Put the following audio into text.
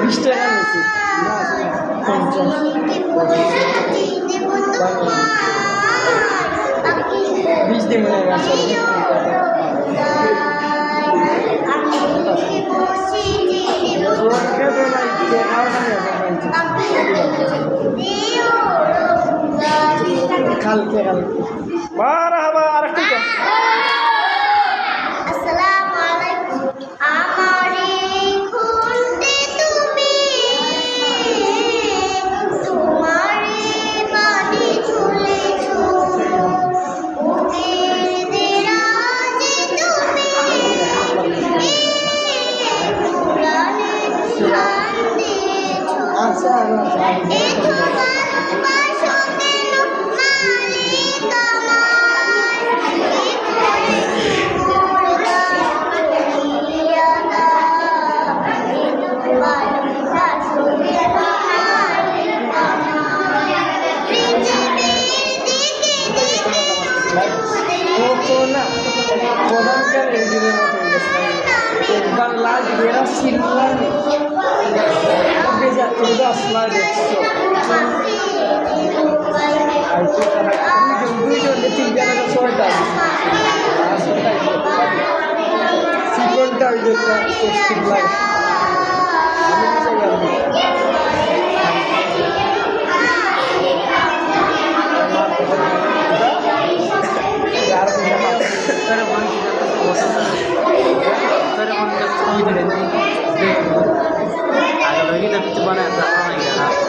বিশ টাকা নিয়েছি আসলে কালকে কালকে। মারহাবা। না প্রধানকার ইঞ্জিনের মতো হয়ে গেছে একবার লাল বেড়া সিলভার বেজা তুমি আসলা দেখছ দুইজন তিন জায়গা ছয়টা। সিকনটা ওই যে লাগে பேர் அவங்க ஸ்கூல் அதை வெளியில் வித்துப்பான இருந்தாலும் நான்